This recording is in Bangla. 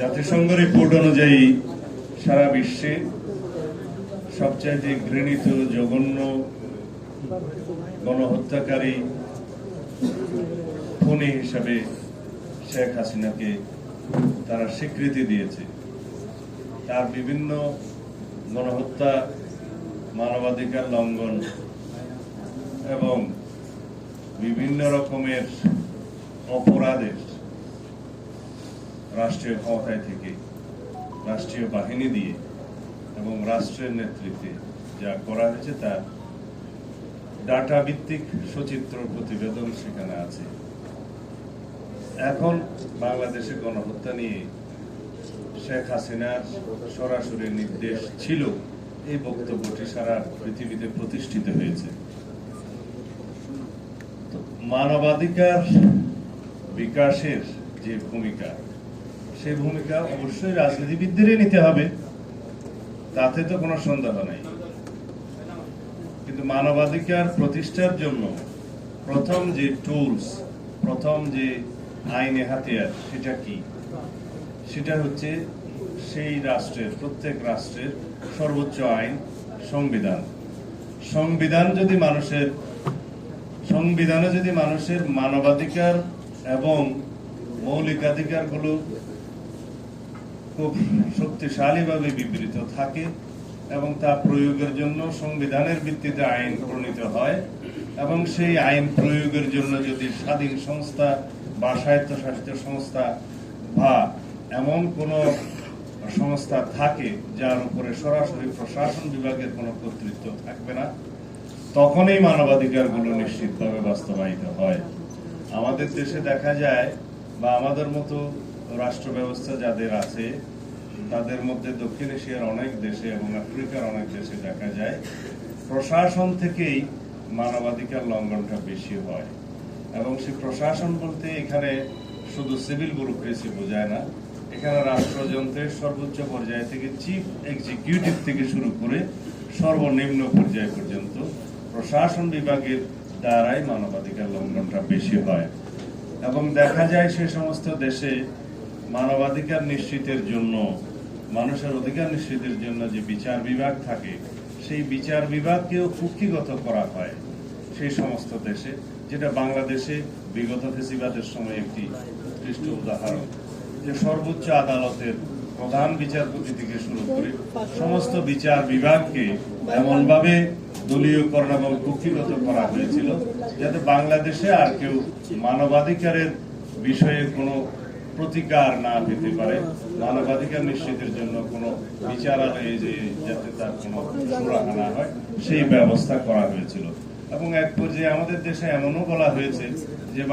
জাতিসংঘ রিপোর্ট অনুযায়ী সারা বিশ্বে সবচাইতে ঘৃণিত জঘন্য গণহত্যাকারী খুনি হিসাবে শেখ হাসিনাকে তারা স্বীকৃতি দিয়েছে। তার বিভিন্ন গণহত্যা, মানবাধিকার লঙ্ঘন এবং বিভিন্ন রকমের অপরাধের রাষ্ট্রীয় ক্ষমতায় থেকে, রাষ্ট্রীয় বাহিনী দিয়ে এবং রাষ্ট্রের নেতৃত্বে যা করা হয়েছে তার ডাটা ভিত্তিক সচিত্র প্রতিবেদন সেখানে আছে। এখন বাংলাদেশে গণহত্যা নিয়ে শেখ হাসিনার সরাসরি নির্দেশ ছিল, এই বক্তব্যটি সারা পৃথিবীতে প্রতিষ্ঠিত হয়েছে। তো মানবাধিকার বিকাশের যে ভূমিকা সেই ভূমিকা অবশ্যই রাজনীতিবিদদেরই নিতে হবে। তাতে তো কোনো সন্দেহ নেই। কিন্তু মানবাধিকার প্রতিষ্ঠার জন্য প্রথম যে টুলস প্রথম যে আইনে হাতিয়ার, সেটা কি? সেটা হচ্ছে সেই রাষ্ট্রের, প্রত্যেক রাষ্ট্রের সর্বোচ্চ আইন, সংবিধান। সংবিধান যদি মানুষের, সংবিধানে যদি মানুষের মানবাধিকার এবং মৌলিকাধিকারগুলো খুব শক্তিশালীভাবে বিবৃত থাকে এবং তা প্রয়োগের জন্য সংবিধানের ভিত্তিতে আইন প্রণীত হয় এবং সেই আইন প্রয়োগের জন্য যদি স্বাধীন সংস্থা বা স্বায়ত্তশাসিত সংস্থা বা এমন কোন সংস্থা থাকে যার উপরে সরাসরি প্রশাসন বিভাগের কোনো কর্তৃত্ব থাকবে না, তখনই মানবাধিকারগুলো নিশ্চিতভাবে বাস্তবায়িত হয়। আমাদের দেশে দেখা যায় বা আমাদের মতো রাষ্ট্র ব্যবস্থা যাদের আছে, তাদের মধ্যে দক্ষিণ এশিয়ার অনেক দেশে এবং আফ্রিকার অনেক দেশে দেখা যায়, প্রশাসন থেকেই মানবাধিকার লঙ্ঘনটা বেশি হয়। এবং সে প্রশাসন বলতে এখানে শুধু সিভিল ব্যুরোক্রেসি বোঝায় না, এখানে রাষ্ট্রযন্ত্রের সর্বোচ্চ পর্যায় থেকে চিফ এক্সিকিউটিভ থেকে শুরু করে সর্বনিম্ন পর্যায় পর্যন্ত প্রশাসন বিভাগের দ্বারাই মানবাধিকার লঙ্ঘনটা বেশি হয়। এবং দেখা যায় সে সমস্ত দেশে মানবাধিকার নিশ্চিতের জন্য, মানুষের অধিকার নিশ্চিতের জন্য যে বিচার বিভাগ থাকে, সেই বিচার বিভাগকেও কুক্ষিগত করা হয় সেই সমস্ত দেশে, যেটা বাংলাদেশে বিগত ফেসিবাদের সময় একটি উৎকৃষ্ট উদাহরণ। যে সর্বোচ্চ আদালতের প্রধান বিচারপতি থেকে শুরু করে সমস্ত বিচার বিভাগকে এমনভাবে দলীয়করণ এবং কুক্ষিগত করা হয়েছিল, যাতে বাংলাদেশে আর কেউ মানবাধিকারের বিষয়ে কোনো প্রতিকার না পেতে পারে, মানবাধিকার নিশ্চিতের জন্য কোনো বিচারালয়ে যে যাতে তার কোনো সুরাহা না হয়, সেই ব্যবস্থা করা হয়েছিল। এবং এক পর্যায়ে আমাদের দেশে এমনও বলা হয়েছে যে